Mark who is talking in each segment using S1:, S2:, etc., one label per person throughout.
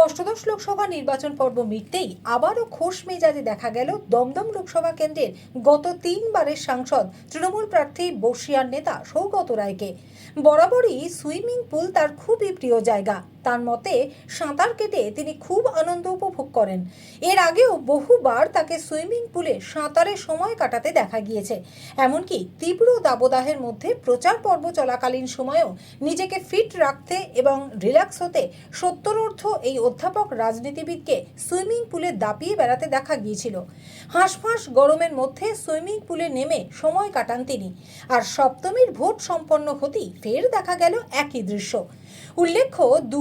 S1: অষ্টদশ লোকসভা নির্বাচন পর্ব মিটতেই আবারও খোশ মেজাজে দেখা গেল দমদম লোকসভা কেন্দ্রের গত তিনবারের সাংসদ তৃণমূল প্রার্থী বর্ষিয়ার নেতা সৌগত রায়কে। বরাবরই সুইমিং পুল তার খুবই প্রিয় জায়গা। তার মতে, সাঁতার কেটে তিনি খুব আনন্দ উপভোগ করেন। এর আগেও বহুবার তাকে সুইমিং পুলে সাঁতারে সময় কাটাতে দেখা গিয়েছে। এমনকি তীব্র দাবদাহের মধ্যে প্রচার পর্ব চলাকালীন সময়েও নিজেকে ফিট রাখতে এবং রিল্যাক্স হতে সত্তরোর্ধ এই অধ্যাপক রাজনীতিবিদকে সুইমিং পুলে দাপিয়ে বেড়াতে দেখা গিয়েছিল। হাঁসফাঁস গরমের মধ্যে সুইমিং পুলে নেমে সময় কাটান তিনি। আর সপ্তমীর ভোট সম্পন্ন হতেই ফের দেখা গেল একই দৃশ্য। উল্লেখ্য দু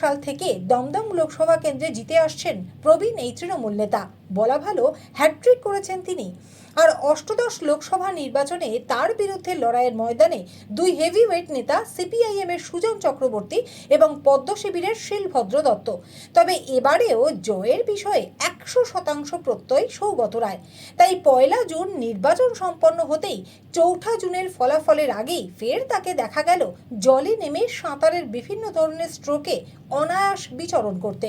S1: সাল থেকে দমদম লোকসভা কেন্দ্রে জিতে আসছেন প্রবীণ এই তৃণমূল নেতা। বলা ভালো হ্যাট্রিক করেছেন তিনি। আর অষ্টদশ লোকসভা নির্বাচনে তার বিরুদ্ধে লড়াইয়ের ময়দানে দুই হেভিওয়েট নেতা সিপিআইএম এর সুজন চক্রবর্তী এবং পদ্ম শিবিরের শিলভদ্র দত্ত। তবে এবারেও জয়ের বিষয়ে একশো শতাংশ প্রত্যয় সৌগত রায়। তাই পয়লা জুন নির্বাচন সম্পন্ন হতেই চৌঠা জুনের ফলাফলের আগেই ফের তাকে দেখা গেল। জলে নেমে সাঁতারের বিভিন্ন ধরনের স্ট্রোকে অনায়াস বিচরণ করতে।